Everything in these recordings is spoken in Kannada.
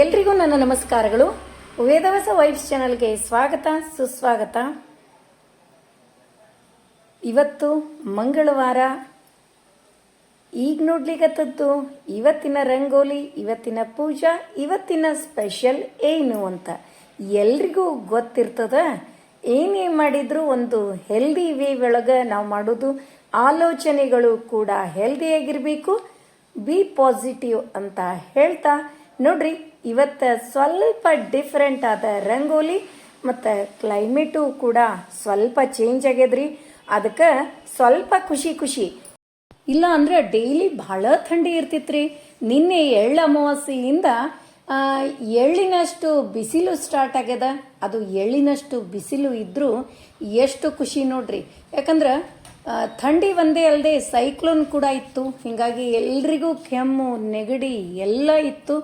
ಎಲ್ರಿಗೂ ನನ್ನ ನಮಸ್ಕಾರಗಳು. ವೇದವಸ ವೈಫ್ಸ್ ಚಾನಲ್ಗೆ ಸ್ವಾಗತ, ಸುಸ್ವಾಗತ. ಇವತ್ತು ಮಂಗಳವಾರ. ಈಗ ನೋಡ್ಲಿಕ್ಕತ್ತದ್ದು ಇವತ್ತಿನ ರಂಗೋಲಿ, ಇವತ್ತಿನ ಪೂಜಾ, ಇವತ್ತಿನ ಸ್ಪೆಷಲ್ ಏನು ಅಂತ. ಎಲ್ರಿಗೂ ಗೊತ್ತಿರ್ತದ, ಏನೇ ಮಾಡಿದ್ರು ಒಂದು ಹೆಲ್ದಿ ವೇ ಒಳಗೆ ನಾವು ಮಾಡೋದು, ಆಲೋಚನೆಗಳು ಕೂಡ ಹೆಲ್ದಿಯಾಗಿರಬೇಕು, ಬಿ ಪಾಸಿಟಿವ್ ಅಂತ ಹೇಳ್ತಾ ನೋಡ್ರಿ, ಇವತ್ತು ಸ್ವಲ್ಪ ಡಿಫ್ರೆಂಟ್ ಆದ ರಂಗೋಲಿ ಮತ್ತು ಕ್ಲೈಮೇಟು ಕೂಡ ಸ್ವಲ್ಪ ಚೇಂಜ್ ಆಗ್ಯದ್ರಿ. ಅದಕ್ಕೆ ಸ್ವಲ್ಪ ಖುಷಿ ಖುಷಿ. ಇಲ್ಲ ಅಂದ್ರೆ ಡೈಲಿ ಬಹಳ ಥಂಡಿ ಇರ್ತಿತ್ರಿ. ನಿನ್ನೆ ಎಳ್ಳ ಅಮಾವಾಸ್ಯೆಯಿಂದ ಎಳ್ಳಿನಷ್ಟು ಬಿಸಿಲು ಸ್ಟಾರ್ಟ್ ಆಗ್ಯದ. ಅದು ಎಳ್ಳಿನಷ್ಟು ಬಿಸಿಲು ಇದ್ದರೂ ಎಷ್ಟು ಖುಷಿ ನೋಡ್ರಿ. ಯಾಕಂದ್ರೆ ಥಂಡಿ ಒಂದೇ ಅಲ್ಲದೆ ಸೈಕ್ಲೋನ್ ಕೂಡ ಇತ್ತು. ಹಿಂಗಾಗಿ ಎಲ್ರಿಗೂ ಕೆಮ್ಮು, ನೆಗಡಿ ಎಲ್ಲ ಇತ್ತು.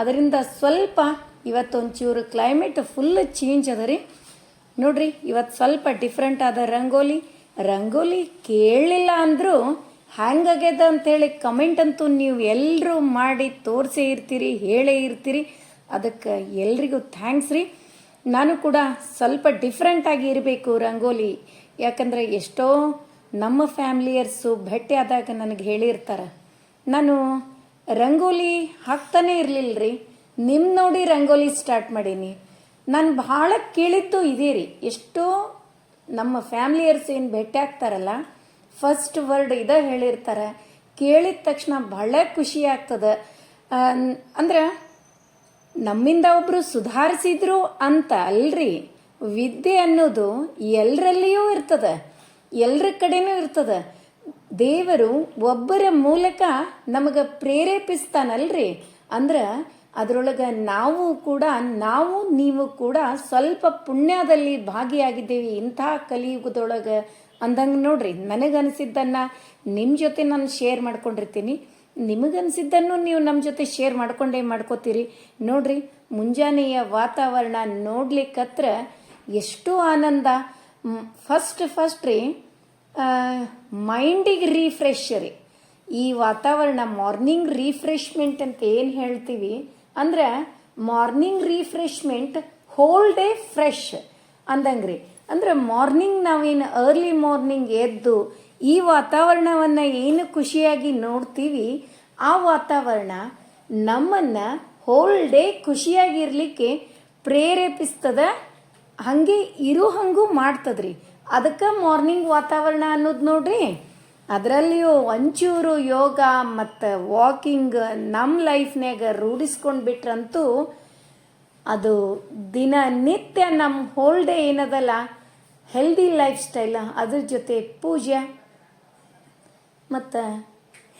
ಅದರಿಂದ ಸ್ವಲ್ಪ ಇವತ್ತೊಂಚೂರು ಕ್ಲೈಮೇಟ್ ಫುಲ್ ಚೇಂಜ್ ಅದ ರೀ. ನೋಡ್ರಿ, ಇವತ್ತು ಸ್ವಲ್ಪ ಡಿಫ್ರೆಂಟ್ ಆದ ರಂಗೋಲಿ. ರಂಗೋಲಿ ಕೇಳಲಿಲ್ಲ ಅಂದರೂ ಹ್ಯಾಂಗಾಗ್ಯದ ಅಂತೇಳಿ ಕಮೆಂಟ್ ಅಂತೂ ನೀವು ಎಲ್ಲರೂ ಮಾಡಿ ತೋರಿಸೇ ಇರ್ತೀರಿ, ಹೇಳೇ ಇರ್ತೀರಿ. ಅದಕ್ಕೆ ಎಲ್ರಿಗೂ ಥ್ಯಾಂಕ್ಸ್ ರೀ. ನಾನು ಕೂಡ ಸ್ವಲ್ಪ ಡಿಫ್ರೆಂಟಾಗಿ ಇರಬೇಕು ರಂಗೋಲಿ. ಯಾಕಂದರೆ ಎಷ್ಟೋ ನಮ್ಮ ಫ್ಯಾಮಿಲಿಯರ್ಸು ಭೇಟಿ ಆದಾಗ ನನಗೆ ಹೇಳಿರ್ತಾರೆ. ನಾನು ರಂಗೋಲಿ ಹಾಕ್ತಾನೆ ಇರಲಿಲ್ಲ ರೀ ನಿಮ್ಮ ನೋಡಿ ರಂಗೋಲಿ ಸ್ಟಾರ್ಟ್ ಮಾಡೀನಿ. ನಾನು ಭಾಳ ಕೇಳಿದ್ದು ಇದೇ ರೀ. ಎಷ್ಟೋ ನಮ್ಮ ಫ್ಯಾಮಿಲಿಯರ್ಸ್ ಏನು ಭೇಟಿ ಆಗ್ತಾರಲ್ಲ ಫಸ್ಟ್ ವರ್ಡ್ ಇದ ಹೇಳಿರ್ತಾರೆ. ಕೇಳಿದ ತಕ್ಷಣ ಬಹಳ ಖುಷಿ ಆಗ್ತದೆ. ಅಂದ್ರೆ ನಮ್ಮಿಂದ ಒಬ್ರು ಸುಧಾರಿಸಿದ್ರು ಅಂತ ಅಲ್ರಿ. ವಿದ್ಯೆ ಅನ್ನೋದು ಎಲ್ಲರಲ್ಲಿಯೂ ಇರ್ತದ. ಎಲ್ಲರ ಕಡೆನೂ ಇರ್ತದ. ದೇವರು ಒಬ್ಬರ ಮೂಲಕ ನಮಗೆ ಪ್ರೇರೇಪಿಸ್ತಾನಲ್ರಿ? ಅಂದ್ರೆ ಅದರೊಳಗೆ ನಾವು ಕೂಡ, ನಾವು, ನೀವು ಕೂಡ ಸ್ವಲ್ಪ ಪುಣ್ಯದಲ್ಲಿ ಭಾಗಿಯಾಗಿದ್ದೇವೆ ಇಂಥ ಕಲಿಯುಗದೊಳಗೆ ಅಂದಂಗೆ ನೋಡ್ರಿ. ನನಗನ್ಸಿದ್ದನ್ನು ನಿಮ್ಮ ಜೊತೆ ನಾನು ಶೇರ್ ಮಾಡ್ಕೊಂಡಿರ್ತೀನಿ. ನಿಮಗನ್ಸಿದ್ದನ್ನು ನೀವು ನಮ್ಮ ಜೊತೆ ಶೇರ್ ಮಾಡ್ಕೊಂಡೇ ಮಾಡ್ಕೋತೀರಿ. ನೋಡ್ರಿ, ಮುಂಜಾನೆಯ ವಾತಾವರಣ ನೋಡ್ಲಿಕ್ಕತ್ರ ಎಷ್ಟು ಆನಂದ. ಫಸ್ಟ್ ಫಸ್ಟ್ ರೀ ಮೈಂಡಿಗೆ ರೀಫ್ರೆಶ್ ರೀ ಈ ವಾತಾವರಣ ಮಾರ್ನಿಂಗ್ ರೀಫ್ರೆಶ್ಮೆಂಟ್ ಅಂತ ಏನು ಹೇಳ್ತೀವಿ? ಅಂದ್ರೆ morning refreshment whole day fresh ಅಂದಂಗ್ರಿ. ಅಂದ್ರೆ ಮಾರ್ನಿಂಗ್ ನಾವೇನು ಅರ್ಲಿ ಮಾರ್ನಿಂಗ್ ಎದ್ದು ಈ ವಾತಾವರಣವನ್ನು ಏನು ಖುಷಿಯಾಗಿ ನೋಡ್ತೀವಿ? ಆ ವಾತಾವರಣ ನಮ್ಮನ್ನ ಹೋಲ್ ಡೇ ಖುಷಿಯಾಗಿರ್ಲಿಕ್ಕೆ ಪ್ರೇರೇಪಿಸ್ತದ ಹಾಗೆ ಇರೋ ಹಂಗೂ ಮಾಡ್ತದ್ರಿ. ಅದಕ್ಕೆ ಮಾರ್ನಿಂಗ್ ವಾತಾವರಣ ಅನ್ನೋದು ನೋಡ್ರಿ, ಅದರಲ್ಲಿಯೂ ಒಂಚೂರು ಯೋಗ ಮತ್ತು ವಾಕಿಂಗ್ ನಮ್ಮ ಲೈಫ್ನಾಗ ರೂಢಿಸ್ಕೊಂಡು ಬಿಟ್ರಂತೂ ಅದು ದಿನನಿತ್ಯ ನಮ್ಮ ಹೋಲ್ ಡೇ ಏನದಲ್ಲ ಹೆಲ್ದಿ ಲೈಫ್ ಸ್ಟೈಲ್ ಅದ್ರ ಜೊತೆ ಪೂಜೆ ಮತ್ತು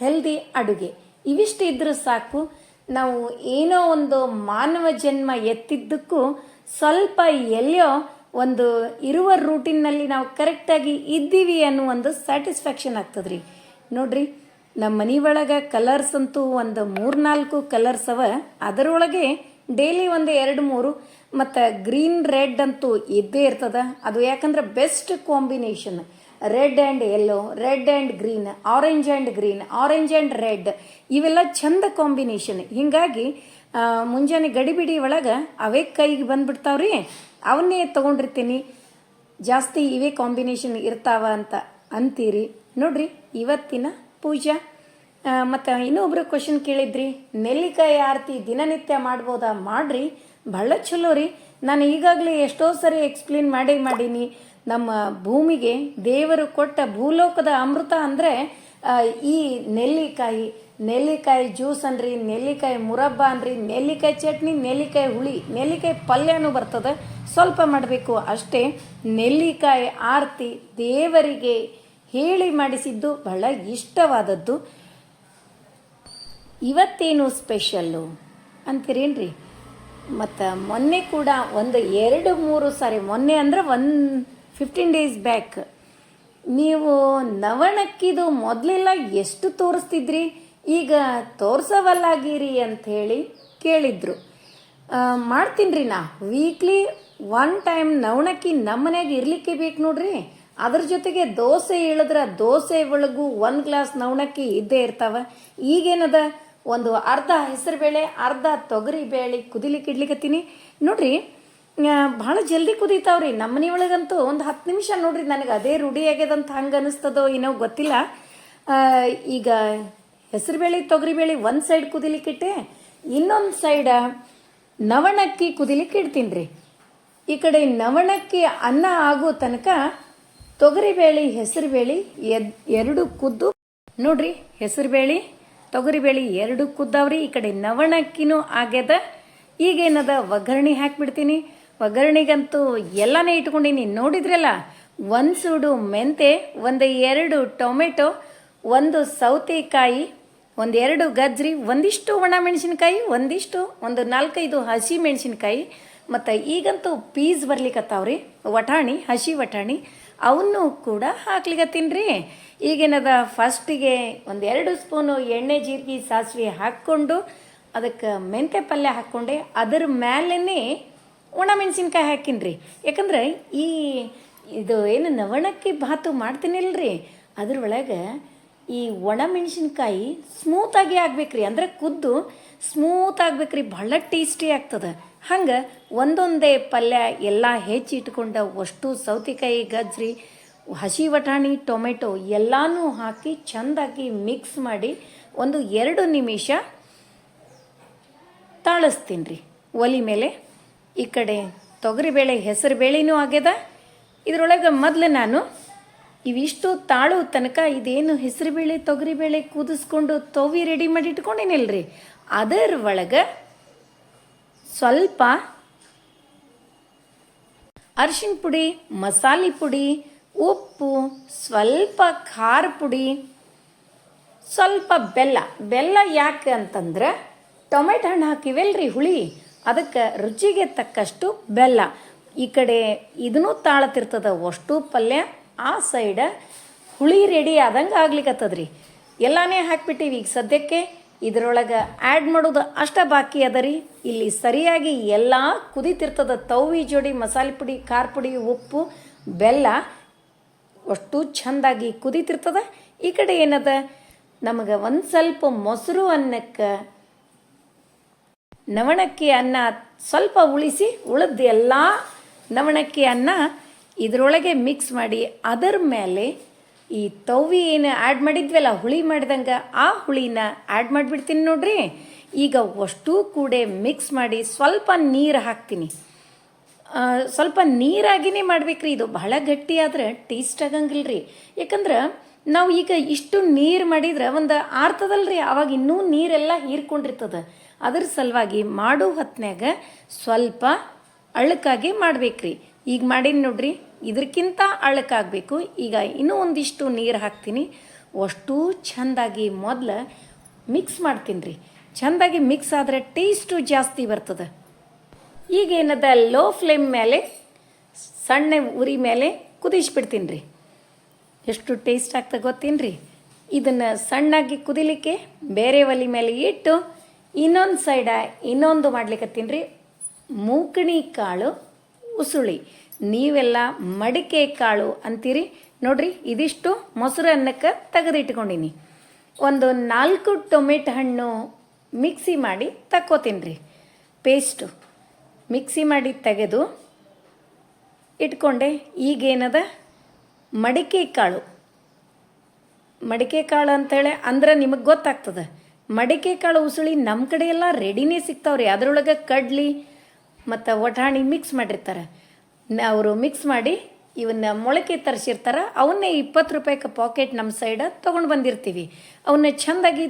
ಹೆಲ್ದಿ ಅಡುಗೆ. ಇವಿಷ್ಟು ಇದ್ದರೂ ಸಾಕು, ನಾವು ಏನೋ ಒಂದು ಮಾನವ ಜನ್ಮ ಎತ್ತಿದ್ದಕ್ಕೂ ಸ್ವಲ್ಪ ಎಲ್ಲಿಯೋ ಒಂದು ಇರುವ ರೂಟಿನ್ನಲ್ಲಿ ನಾವು ಕರೆಕ್ಟಾಗಿ ಇದ್ದೀವಿ ಅನ್ನೋ ಒಂದು ಸ್ಯಾಟಿಸ್ಫ್ಯಾಕ್ಷನ್ ಆಗ್ತದ್ರಿ. ನೋಡ್ರಿ, ನಮ್ಮ ಮನೆ ಒಳಗೆ ಕಲರ್ಸ್ ಅಂತೂ ಒಂದು ಮೂರ್ನಾಲ್ಕು ಕಲರ್ಸ್ ಅವ. ಅದರೊಳಗೆ ಡೈಲಿ ಒಂದು ಎರಡು ಮೂರು. ಮತ್ತು ಗ್ರೀನ್ ರೆಡ್ ಅಂತೂ ಇದ್ದೇ ಇರ್ತದ. ಅದು ಯಾಕಂದ್ರೆ best combination red and yellow red and green orange and green orange and red ಇವೆಲ್ಲ ಚಂದ ಕಾಂಬಿನೇಷನ್ ಹಿಂಗಾಗಿ ಮುಂಜಾನೆ ಗಡಿಬಿಡಿ ಒಳಗೆ ಅವೇ ಕೈಗೆ ಬಂದ್ಬಿಡ್ತಾವ್ರಿ, ಅವನ್ನೇ ತೊಗೊಂಡಿರ್ತೀನಿ. ಜಾಸ್ತಿ ಇವೇ ಕಾಂಬಿನೇಷನ್ ಇರ್ತಾವ ಅಂತ ಅಂತೀರಿ. ನೋಡ್ರಿ, ಇವತ್ತಿನ ಪೂಜಾ. ಮತ್ತು ಇನ್ನೊಬ್ರು ಕ್ವಶನ್ ಕೇಳಿದ್ರಿ, ನೆಲ್ಲಿಕಾಯಿ ಆರತಿ ದಿನನಿತ್ಯ ಮಾಡ್ಬೋದಾ? ಮಾಡ್ರಿ ಭಾಳ ಚಲೋ ರೀ. ನಾನು ಈಗಾಗಲೇ ಎಷ್ಟೋ ಸರಿ ಎಕ್ಸ್ಪ್ಲೇನ್ ಮಾಡಿ ಮಾಡೀನಿ. ನಮ್ಮ ಭೂಮಿಗೆ ದೇವರು ಕೊಟ್ಟ ಭೂಲೋಕದ ಅಮೃತ ಅಂದರೆ ಈ ನೆಲ್ಲಿಕಾಯಿ ನೆಲ್ಲಿಕಾಯಿ ಜ್ಯೂಸ್ ಅನ್ರಿ, ನೆಲ್ಲಿಕಾಯಿ ಮುರಬ್ಬ ಅನ್ರಿ, ನೆಲ್ಲಿಕಾಯಿ ಚಟ್ನಿ, ನೆಲ್ಲಿಕಾಯಿ ಹುಳಿ, ನೆಲ್ಲಿಕಾಯಿ ಪಲ್ಯನೂ ಬರ್ತದೆ. ಸ್ವಲ್ಪ ಮಾಡಬೇಕು. ಅಷ್ಟೇ ನೆಲ್ಲಿಕಾಯಿ ಆರತಿ ದೇವರಿಗೆ ಹೇಳಿ ಮಾಡಿಸಿದ್ದು ಬಹಳ ಇಷ್ಟವಾದದ್ದು. ಇವತ್ತೇನು ಸ್ಪೆಷಲ್ಲು ಅಂತೀರೇನ್ರಿ? ಮತ್ತು ಮೊನ್ನೆ ಕೂಡ ಒಂದು ಎರಡು ಮೂರು ಸಾರಿ, ಮೊನ್ನೆ ಅಂದರೆ ಒನ್ ಫಿಫ್ಟೀನ್ ಡೇಸ್ ಬ್ಯಾಕ್ ನೀವು ನವಣಕ್ಕಿದು ಮೊದಲೆಲ್ಲ ಎಷ್ಟು ತೋರಿಸ್ತಿದ್ರಿ? ಈಗ ತೋರ್ಸವಲ್ಲಾಗಿರಿ ಹೇಳಿ ಕೇಳಿದ್ರು. ಮಾಡ್ತೀನಿ ರೀ ನಾ. ವೀಕ್ಲಿ ಒನ್ ಟೈಮ್ ನವಣಕ್ಕಿ ನಮ್ಮನೆಗೆ ಇರಲಿಕ್ಕೆ ಬೇಕು ನೋಡ್ರಿ. ಅದ್ರ ಜೊತೆಗೆ ದೋಸೆ ಇಳಿದ್ರೆ ದೋಸೆ ಒಳಗೂ ಒಂದು ಗ್ಲಾಸ್ ನವಣಕ್ಕಿ ಇದ್ದೇ ಇರ್ತಾವ. ಈಗೇನದ? ಒಂದು ಅರ್ಧ ಹೆಸರುಬೇಳೆ, ಅರ್ಧ ತೊಗರಿ ಬೇಳೆ ಕುದಿಲಿಕ್ಕೆ ಇಡ್ಲಿಕತ್ತೀನಿ. ನೋಡ್ರಿ ಭಾಳ ಜಲ್ದಿ ಕುದೀತಾವ್ರಿ. ನಮ್ಮ ಮನೆ ಒಳಗಂತೂ ಒಂದು ಹತ್ತು ನಿಮಿಷ ನೋಡ್ರಿ, ನನಗೆ ಅದೇ ರೂಢಿ ಆಗ್ಯದಂತ ಹಂಗೆ ಅನಿಸ್ತದೋ ಏನೋ ಗೊತ್ತಿಲ್ಲ. ಈಗ ಹೆಸರುಬೇಳೆ ತೊಗರಿಬೇಳೆ ಒಂದು ಸೈಡ್ ಕುದಿಲಿಕ್ಕಿಟ್ಟೆ ಇನ್ನೊಂದು ಸೈಡ ನವಣಕ್ಕಿ ಕುದಿಲಿಕ್ಕೆ ಇಡ್ತೀನಿ ರೀ ಈ ಕಡೆ ನವಣಕ್ಕಿ ಅನ್ನ ಆಗೋ ತನಕ ತೊಗರಿಬೇಳೆ ಹೆಸರುಬೇಳೆ ಎದ್, ಎರಡು ಕುದ್ದು. ನೋಡ್ರಿ ಹೆಸರುಬೇಳೆ ತೊಗರಿಬೇಳೆ ಎರಡು ಕುದ್ದಾವ್ರಿ. ಈ ಕಡೆ ನವಣಕ್ಕಿನೂ ಆಗ್ಯದ. ಈಗೇನದ ಒಗ್ಗರಣೆ ಹಾಕ್ಬಿಡ್ತೀನಿ. ಒಗ್ಗರಣೆಗಂತೂ ಎಲ್ಲನೇ ಇಟ್ಕೊಂಡಿನಿ. ನೋಡಿದ್ರಲ್ಲ? ಒಂದು ಸೂಡು ಮೆಂತೆ, ಒಂದು ಎರಡು ಟೊಮೆಟೊ, ಒಂದು ಸೌತೆಕಾಯಿ ಒಂದೆರಡು ಗಜ್ರಿ, ಒಂದಿಷ್ಟು ಒಣ ಮೆಣಸಿನ್ಕಾಯಿ, ಒಂದಿಷ್ಟು ಒಂದು ನಾಲ್ಕೈದು ಹಸಿ ಮೆಣಸಿನ್ಕಾಯಿ, ಮತ್ತು ಈಗಂತೂ ಪೀಸ್ ಬರ್ಲಿಕ್ಕತ್ತಾವ್ರಿ ವಟಾಣಿ ಹಸಿ ವಟಾಣಿ ಅವನ್ನು ಕೂಡ ಹಾಕ್ಲಿಕತ್ತೀನಿ ರೀ ಈಗೇನದ ಫಸ್ಟಿಗೆ ಒಂದೆರಡು ಸ್ಪೂನು ಎಣ್ಣೆ ಜೀರಿಗೆ ಸಾಸಿವೆ ಹಾಕ್ಕೊಂಡು, ಅದಕ್ಕೆ ಮೆಂತೆ ಪಲ್ಯ ಹಾಕ್ಕೊಂಡೆ. ಅದರ ಮೇಲೇ ಒಣ ಮೆಣಸಿನ್ಕಾಯಿ ಹಾಕಿನಿ ರೀ ಯಾಕಂದ್ರೆ ಈ ಇದು ಏನು ನವಣಕ್ಕಿ ಭಾತು ಮಾಡ್ತೀನಿಲ್ರಿ ಅದ್ರೊಳಗೆ ಈ ಒಣ ಮೆಣಸಿನ್ಕಾಯಿ ಸ್ಮೂತಾಗಿ ಆಗ್ಬೇಕ್ರಿ. ಅಂದ್ರೆ ಕುದ್ದು ಸ್ಮೂತ್ ಆಗ್ಬೇಕ್ರಿ ಭಾಳ ಟೇಸ್ಟಿ ಆಗ್ತದೆ. ಹಂಗೆ ಒಂದೊಂದೇ ಪಲ್ಯ ಎಲ್ಲ ಹೆಚ್ಚಿ ಇಟ್ಕೊಂಡ ಅಷ್ಟು ಸೌತೆಕಾಯಿ, ಗಜ್ರಿ, ಹಸಿ ವಟಾಣಿ, ಟೊಮೆಟೊ ಎಲ್ಲನೂ ಹಾಕಿ ಚಂದಾಗಿ ಮಿಕ್ಸ್ ಮಾಡಿ ಒಂದು ಎರಡು ನಿಮಿಷ ತಾಳಿಸ್ತೀನಿ ರೀ ಒಲಿ ಮೇಲೆ ಈ ಕಡೆ ತೊಗರಿಬೇಳೆ ಹೆಸರು ಬೇಳೆನೂ ಆಗ್ಯದ. ಇದರೊಳಗೆ ಮೊದಲು ನಾನು ಇವಿಷ್ಟು ತಾಳು ತನಕ ಇದೇನು ಹೆಸರುಬೇಳೆ ತೊಗರಿಬೇಳೆ ಕೂದಿಸ್ಕೊಂಡು ತೊವಿ ರೆಡಿ ಮಾಡಿ ಇಟ್ಕೊಂಡಿನಿಲ್ರಿ. ಅದರ ಒಳಗೆ ಸ್ವಲ್ಪ ಅರಿಶಿನ ಪುಡಿ, ಮಸಾಲೆ ಪುಡಿ, ಉಪ್ಪು, ಸ್ವಲ್ಪ ಖಾರ ಪುಡಿ, ಸ್ವಲ್ಪ ಬೆಲ್ಲ. ಬೆಲ್ಲ ಯಾಕೆ ಅಂತಂದ್ರೆ ಟೊಮೆಟೊ ಹಣ್ಣು ಹಾಕಿವಲ್ರಿ ಹುಳಿ. ಅದಕ್ಕೆ ರುಚಿಗೆ ತಕ್ಕಷ್ಟು ಬೆಲ್ಲ. ಈ ಕಡೆ ಇದನ್ನೂ ತಾಳತಿರ್ತದ ಅಷ್ಟು ಪಲ್ಯ, ಆ ಸೈಡ ಹುಳಿ ರೆಡಿ ಆದಂಗೆ ಆಗ್ಲಿಕ್ಕತ್ತದ್ರಿ ಎಲ್ಲನೇ ಹಾಕ್ಬಿಟ್ಟಿವಿ. ಈಗ ಸದ್ಯಕ್ಕೆ ಇದರೊಳಗೆ ಆ್ಯಡ್ ಮಾಡೋದು ಅಷ್ಟ ಬಾಕಿ ಅದ ರೀ ಇಲ್ಲಿ ಸರಿಯಾಗಿ ಎಲ್ಲ ಕುದಿತಿರ್ತದ ತವಿ ಜೋಡಿ ಮಸಾಲೆ ಪುಡಿ, ಖಾರ ಪುಡಿ, ಉಪ್ಪು, ಬೆಲ್ಲ ಅಷ್ಟು ಚೆಂದಾಗಿ ಕುದಿತಿರ್ತದ. ಈ ಕಡೆ ಏನದ? ನಮಗೆ ಒಂದು ಸ್ವಲ್ಪ ಮೊಸರು ಅನ್ನಕ್ಕೆ ನವಣಕ್ಕಿ ಅನ್ನ ಸ್ವಲ್ಪ ಉಳಿಸಿ ಉಳಿದ ಎಲ್ಲ ನವಣಕ್ಕಿ ಅನ್ನ ಇದರೊಳಗೆ ಮಿಕ್ಸ್ ಮಾಡಿ ಅದರ ಮೇಲೆ ಈ ತವಿ ಏನು ಆ್ಯಡ್ ಮಾಡಿದ್ವಲ್ಲ, ಹುಳಿ ಮಾಡಿದಂಗೆ, ಆ ಹುಳಿನ ಆ್ಯಡ್ ಮಾಡಿಬಿಡ್ತೀನಿ ನೋಡ್ರಿ. ಈಗ ಅಷ್ಟು ಕೂಡ ಮಿಕ್ಸ್ ಮಾಡಿ ಸ್ವಲ್ಪ ನೀರು ಹಾಕ್ತೀನಿ. ಸ್ವಲ್ಪ ನೀರಾಗಿನೇ ಮಾಡ್ಬೇಕ್ರಿ. ಇದು ಬಹಳ ಗಟ್ಟಿ ಆದ್ರೆ ಟೇಸ್ಟ್ ಆಗಂಗಿಲ್ಲ ರೀ ಯಾಕಂದ್ರೆ ನಾವು ಈಗ ಇಷ್ಟು ನೀರು ಮಾಡಿದ್ರೆ ಒಂದು ಆರ್ತದಲ್ರಿ ಅವಾಗ ಇನ್ನೂ ನೀರೆಲ್ಲ ಹೀರ್ಕೊಂಡಿರ್ತದ. ಅದ್ರ ಸಲುವಾಗಿ ಮಾಡೋ ಹೊತ್ನ್ಯಾಗ ಸ್ವಲ್ಪ ಅಳಕಾಗಿ ಮಾಡ್ಬೇಕ್ರಿ. ಈಗ ಮಾಡೀನಿ ನೋಡ್ರಿ ಇದಕ್ಕಿಂತ ಅಳಕಾಗಬೇಕು. ಈಗ ಇನ್ನೂ ಒಂದಿಷ್ಟು ನೀರು ಹಾಕ್ತೀನಿ. ಅಷ್ಟು ಚೆಂದಾಗಿ ಮೊದಲು ಮಿಕ್ಸ್ ಮಾಡ್ತೀನಿ ರೀ ಚೆಂದಾಗಿ ಮಿಕ್ಸ್ ಆದರೆ ಟೇಸ್ಟು ಜಾಸ್ತಿ ಬರ್ತದೆ. ಈಗ ಏನದ ಲೋ ಫ್ಲೇಮ್ ಮೇಲೆ ಸಣ್ಣ ಉರಿ ಮೇಲೆ ಕುದಿಸ್ಬಿಡ್ತೀನಿ ರೀ ಎಷ್ಟು ಟೇಸ್ಟ್ ಆಗ್ತದೆ ಗೊತ್ತೇನು ರೀ ಇದನ್ನು ಸಣ್ಣಾಗಿ ಕುದಿಲಿಕ್ಕೆ ಬೇರೆ ಒಲೆ ಮೇಲೆ ಇಟ್ಟು ಇನ್ನೊಂದು ಸೈಡ ಇನ್ನೊಂದು ಮಾಡ್ಲಿಕ್ಕತ್ತೀನಿ ರೀ. ಮೂಕಣಿ ಕಾಳು, ಉಸುಳಿ. ನೀವೆಲ್ಲ ಮಡಿಕೆ ಕಾಳು ಅಂತೀರಿ. ನೋಡ್ರಿ, ಇದಿಷ್ಟು ಮೊಸರು ಅನ್ನಕ್ಕೆ ತೆಗೆದಿಟ್ಕೊಂಡಿನಿ. ಒಂದು ನಾಲ್ಕು ಟೊಮೆಟೊ ಹಣ್ಣು ಮಿಕ್ಸಿ ಮಾಡಿ ತಕ್ಕೋತೀನಿ ರೀ. ಪೇಸ್ಟು ಮಿಕ್ಸಿ ಮಾಡಿ ತೆಗೆದು ಇಟ್ಕೊಂಡೆ. ಈಗೇನದ? ಮಡಿಕೆ ಕಾಳು. ಮಡಿಕೆ ಕಾಳು ಅಂತೇಳಿ ಅಂದ್ರೆ ನಿಮಗೆ ಗೊತ್ತಾಗ್ತದೆ. ಮಡಿಕೆ ಕಾಳು ಉಸುಳಿ ನಮ್ಮ ಕಡೆ ಎಲ್ಲ ರೆಡಿನೇ ಸಿಗ್ತಾವ್ರಿ. ಅದರೊಳಗೆ ಕಡ್ಲಿ ಮತ್ತು ವಟಾಣಿ ಮಿಕ್ಸ್ ಮಾಡಿರ್ತಾರೆ. ಅವರು ಮಿಕ್ಸ್ ಮಾಡಿ ಇವನ್ನ ಮೊಳಕೆ ತರಿಸಿರ್ತಾರೆ. ಅವನ್ನೇ ಇಪ್ಪತ್ತು ರೂಪಾಯಿಗೆ ಪಾಕೆಟ್ ನಮ್ಮ ಸೈಡ ತೊಗೊಂಡು ಬಂದಿರ್ತೀವಿ. ಅವನ್ನ ಚೆಂದಾಗಿ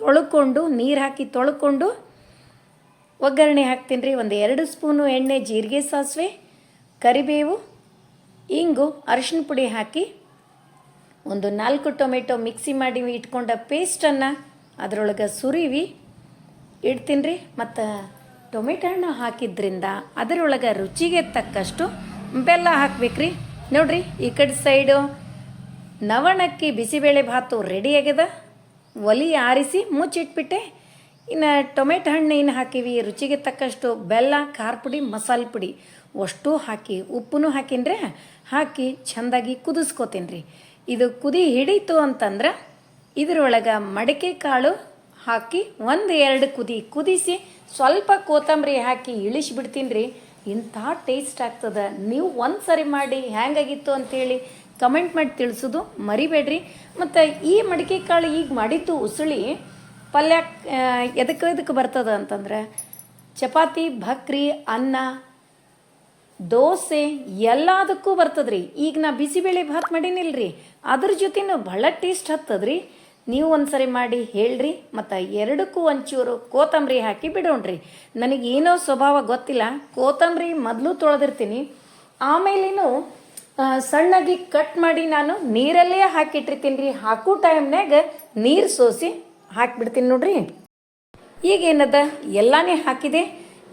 ತೊಳ್ಕೊಂಡು, ನೀರು ಹಾಕಿ ತೊಳ್ಕೊಂಡು ಒಗ್ಗರಣೆ ಹಾಕ್ತೀನಿ ರೀ ಒಂದು ಎರಡು ಸ್ಪೂನು ಎಣ್ಣೆ, ಜೀರಿಗೆ ಸಾಸಿವೆ, ಕರಿಬೇವು, ಇಂಗು ಅರಶಿನ ಪುಡಿ ಹಾಕಿ ಒಂದು ನಾಲ್ಕು ಟೊಮೆಟೊ ಮಿಕ್ಸಿ ಮಾಡಿ ಇಟ್ಕೊಂಡ ಪೇಸ್ಟನ್ನು ಅದರೊಳಗೆ ಸುರಿವಿ ಇಡ್ತೀನಿ ರೀ ಮತ್ತು ಟೊಮೆಟೊ ಹಣ್ಣು ಹಾಕಿದ್ರಿಂದ ಅದರೊಳಗೆ ರುಚಿಗೆ ತಕ್ಕಷ್ಟು ಬೆಲ್ಲ ಹಾಕ್ಬೇಕ್ರಿ. ನೋಡ್ರಿ, ಈ ಕಡೆ ಸೈಡು ನವಣಕ್ಕಿ ಬಿಸಿಬೇಳೆ ಭಾತು ರೆಡಿ ಆಗ್ಯದ. ಒಲಿ ಆರಿಸಿ ಮುಚ್ಚಿಟ್ಬಿಟ್ಟೆ. ಇನ್ನು ಟೊಮೆಟೊ ಹಣ್ಣು ಏನು ಹಾಕಿವಿ, ರುಚಿಗೆ ತಕ್ಕಷ್ಟು ಬೆಲ್ಲ, ಖಾರ ಪುಡಿ, ಮಸಾಲೆ ಪುಡಿ. ಅಷ್ಟು ಹಾಕಿ ಉಪ್ಪು ಹಾಕಿನ್ರೆ. ಹಾಕಿ ಚೆಂದಾಗಿ ಕುದಿಸ್ಕೋತೀನಿ ರೀ ಇದು ಕುದಿ ಹಿಡೀತು ಅಂತಂದ್ರೆ ಇದ್ರೊಳಗೆ ಮಡಕೆ ಕಾಳು ಹಾಕಿ ಒಂದು ಎರಡು ಕುದಿ ಕುದಿಸಿ ಸ್ವಲ್ಪ ಕೊತ್ತಂಬರಿ ಹಾಕಿ ಇಳಿಸಿಬಿಡ್ತೀನಿ ರೀ ಇಂಥ ಟೇಸ್ಟ್ ಆಗ್ತದೆ. ನೀವು ಒಂದು ಸರಿ ಮಾಡಿ ಅಂತ ಹೇಳಿ ಕಮೆಂಟ್ ಮಾಡಿ ತಿಳಿಸೋದು ಮರಿಬೇಡ್ರಿ. ಮತ್ತು ಈ ಮಡಿಕೆ ಕಾಳು ಈಗ ಮಾಡಿದ್ದು ಉಸುಳಿ ಪಲ್ಯ ಎದಕ್ಕೆ ಎದಕ್ಕೆ ಬರ್ತದ ಅಂತಂದ್ರೆ ಚಪಾತಿ, ಭಕ್ರಿ, ಅನ್ನ, ದೋಸೆ ಎಲ್ಲದಕ್ಕೂ ಬರ್ತದ್ರಿ. ಈಗ ನಾ ಬಿಸಿಬೇಳೆ ಭಾತ್ ಮಾಡೀನಿಲ್ರಿ. ಅದ್ರ ಜೊತೆನೂ ಭಾಳ ಟೇಸ್ಟ್ ಹತ್ತದ್ರಿ. ನೀವು ಒಂದ್ಸರಿ ಮಾಡಿ ಹೇಳ್ರಿ, ಮತ್ತು ಎರಡಕ್ಕೂ ಒಂಚೂರು ಕೋತಂಬರಿ ಹಾಕಿ ಬಿಡೋಣ್ರಿ. ನನಗೇನೋ ಸ್ವಭಾವ ಗೊತ್ತಿಲ್ಲ ಕೋತಂಬರಿ ಮೊದಲು ತೊಳೆದಿರ್ತೀನಿ. ಆಮೇಲೇನು ಸಣ್ಣಗೆ ಕಟ್ ಮಾಡಿ ನಾನು ನೀರಲ್ಲೇ ಹಾಕಿಟ್ಟಿರ್ತೀನಿ ರೀ. ಹಾಕೋ ಟೈಮ್ನಾಗ ನೀರು ಸೋಸಿ ಹಾಕಿಬಿಡ್ತೀನಿ ನೋಡ್ರಿ. ಈಗೇನದ ಎಲ್ಲನೇ ಹಾಕಿದೆ.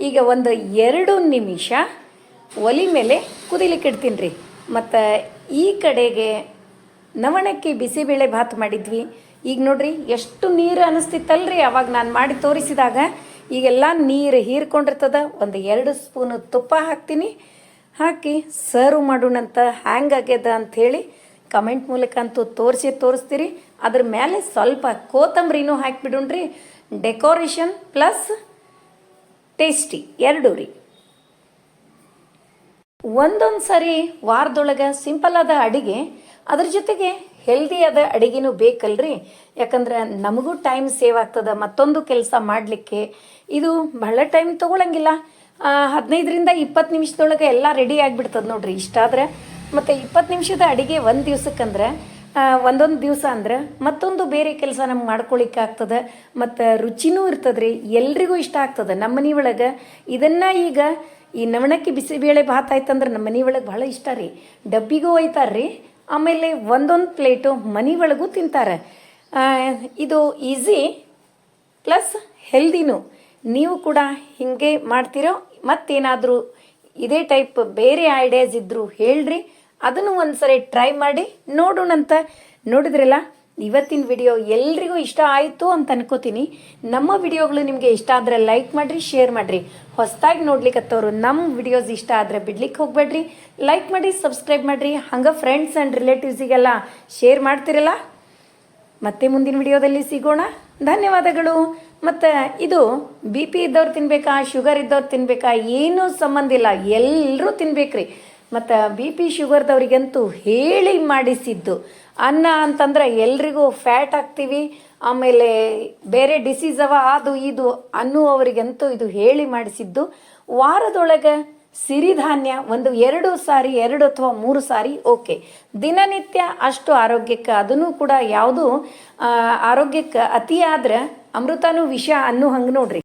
ಈಗ ಒಂದು ಎರಡು ನಿಮಿಷ ಒಲಿ ಮೇಲೆ ಕುದಿಲಿಕ್ಕೆ ಇಡ್ತೀನಿ ರೀ. ಮತ್ತು ಈ ಕಡೆಗೆ ನವಣಕ್ಕಿ ಬಿಸಿಬೇಳೆ ಭಾತ್ ಮಾಡಿದ್ವಿ. ಈಗ ನೋಡ್ರಿ, ಎಷ್ಟು ನೀರು ಅನಿಸ್ತಿತ್ತಲ್ರಿ ಅವಾಗ ನಾನು ಮಾಡಿ ತೋರಿಸಿದಾಗ. ಈಗೆಲ್ಲ ನೀರು ಹೀರ್ಕೊಂಡಿರ್ತದ, ಒಂದು ಎರಡು ಸ್ಪೂನು ತುಪ್ಪ ಹಾಕ್ತೀನಿ. ಹಾಕಿ ಸರ್ವ್ ಮಾಡೋಣಂತ ಹ್ಯಾಂಗಾಗ್ಯದ ಅಂಥೇಳಿ ಕಮೆಂಟ್ ಮೂಲಕ ಅಂತೂ ತೋರಿಸಿ ತೋರಿಸ್ತೀರಿ. ಅದ್ರ ಮೇಲೆ ಸ್ವಲ್ಪ ಕೋತಂಬರಿನೂ ಹಾಕಿಬಿಡೋಣ್ರಿ. ಡೆಕೋರೇಷನ್ ಪ್ಲಸ್ ಟೇಸ್ಟಿ ಎರಡೂ ರೀ. ಒಂದೊಂದು ಸರಿ ವಾರದೊಳಗೆ ಸಿಂಪಲ್ ಆದ ಅಡಿಗೆ ಅದ್ರ ಜೊತೆಗೆ ಹೆಲ್ದಿ ಆದ ಅಡಿಗೆನೂ ಬೇಕಲ್ರಿ? ಯಾಕಂದ್ರೆ ನಮಗೂ ಟೈಮ್ ಸೇವ್ ಆಗ್ತದೆ, ಮತ್ತೊಂದು ಕೆಲಸ ಮಾಡಲಿಕ್ಕೆ. ಇದು ಬಹಳ ಟೈಮ್ ತೊಗೊಳಂಗಿಲ್ಲ. ಹದಿನೈದರಿಂದ ಇಪ್ಪತ್ತು ನಿಮಿಷದೊಳಗೆ ಎಲ್ಲ ರೆಡಿ ಆಗಿಬಿಡ್ತದೆ ನೋಡ್ರಿ. ಇಷ್ಟಾದ್ರೆ ಮತ್ತು ಇಪ್ಪತ್ತು ನಿಮಿಷದ ಅಡಿಗೆ ಒಂದು ದಿವ್ಸಕ್ಕಂದ್ರೆ ಒಂದೊಂದು ದಿವಸ ಅಂದ್ರೆ ಮತ್ತೊಂದು ಬೇರೆ ಕೆಲಸ ನಮ್ಗೆ ಮಾಡ್ಕೊಳಿಕ್ಕೆ ಆಗ್ತದೆ. ಮತ್ತು ರುಚಿನೂ ಇರ್ತದ್ರಿ. ಎಲ್ರಿಗೂ ಇಷ್ಟ ಆಗ್ತದೆ. ನಮ್ಮ ಮನೆ ಒಳಗೆ ಇದನ್ನು ಈಗ ಈ ನವಣಕ್ಕಿ ಬಿಸಿಬೇಳೆ ಭಾತ್ ಆಯ್ತಂದ್ರೆ ನಮ್ಮ ಮನೆ ಒಳಗೆ ಭಾಳ ಇಷ್ಟ ರೀ. ಡಬ್ಬಿಗೂ ಒಯ್ತಾರ್ರಿ. ಆಮೇಲೆ ಒಂದೊಂದು ಪ್ಲೇಟು ಮನೆ ಒಳಗೂ ತಿಂತಾರೆ. ಇದು ಈಸಿ ಪ್ಲಸ್ ಹೆಲ್ದಿನೂ. ನೀವು ಕೂಡ ಹೀಗೆ ಮಾಡ್ತೀರೋ, ಮತ್ತೇನಾದರೂ ಇದೇ ಟೈಪ್ ಬೇರೆ ಐಡಿಯಾಸ್ ಇದ್ದರೂ ಹೇಳ್ರಿ. ಅದನ್ನು ಒಂದ್ಸರಿ ಟ್ರೈ ಮಾಡಿ ನೋಡೋಣಂತ ನೋಡಿದ್ರಲ್ಲ ಇವತ್ತಿನ ವಿಡಿಯೋ ಎಲ್ರಿಗೂ ಇಷ್ಟ ಆಯಿತು ಅಂತ ಅನ್ಕೋತೀನಿ. ನಮ್ಮ ವಿಡಿಯೋಗಳು ನಿಮಗೆ ಇಷ್ಟ ಆದರೆ ಲೈಕ್ ಮಾಡಿರಿ ಶೇರ್ ಮಾಡಿರಿ. ಹೊಸದಾಗಿ ನೋಡ್ಲಿಕ್ಕತ್ತವರು ನಮ್ಮ ವಿಡಿಯೋಸ್ ಇಷ್ಟ ಆದರೆ ಬಿಡ್ಲಿಕ್ಕೆ ಹೋಗ್ಬೇಡ್ರಿ. ಲೈಕ್ ಮಾಡಿ ಸಬ್ಸ್ಕ್ರೈಬ್ ಮಾಡಿರಿ. ಹಂಗೆ ಫ್ರೆಂಡ್ಸ್ ಆ್ಯಂಡ್ ರಿಲೇಟಿವ್ಸಿಗೆಲ್ಲ ಶೇರ್ ಮಾಡ್ತಿರಲ್ಲ? ಮತ್ತೆ ಮುಂದಿನ ವಿಡಿಯೋದಲ್ಲಿ ಸಿಗೋಣ. ಧನ್ಯವಾದಗಳು. ಮತ್ತು ಇದು ಬಿ ಪಿ ಇದ್ದವ್ರು ತಿನ್ಬೇಕಾ ಶುಗರ್ ಇದ್ದವ್ರು ತಿನ್ಬೇಕಾ, ಏನೂ ಸಂಬಂಧ ಇಲ್ಲ. ಎಲ್ಲರೂ ತಿನ್ಬೇಕ್ರಿ. ಮತ್ತು ಬಿ ಪಿ ಶುಗರ್ದವ್ರಿಗಂತೂ ಹೇಳಿ ಮಾಡಿಸಿದ್ದು. ಅನ್ನ ಅಂತಂದ್ರೆ ಎಲ್ರಿಗೂ ಫ್ಯಾಟ್ ಆಗ್ತೀವಿ ಆಮೇಲೆ ಬೇರೆ ಡಿಸೀಸ್ ಅವ, ಅದು ಇದು ಅನ್ನುವವರಿಗಂತೂ ಇದು ಹೇಳಿ ಮಾಡಿಸಿದ್ದು. ವಾರದೊಳಗೆ ಸಿರಿಧಾನ್ಯ ಒಂದು ಎರಡು ಸಾರಿ, ಎರಡು ಅಥವಾ ಮೂರು ಸಾರಿ ಓಕೆ ದಿನನಿತ್ಯ ಅಷ್ಟು ಆರೋಗ್ಯಕ್ಕೆ ಅದನ್ನು ಕೂಡ ಯಾವುದು ಆರೋಗ್ಯಕ್ಕೆ ಅತಿ ಆದ್ರೆ ಅಮೃತನೂ ವಿಷ ಅನ್ನು ಹಂಗೆ ನೋಡ್ರಿ.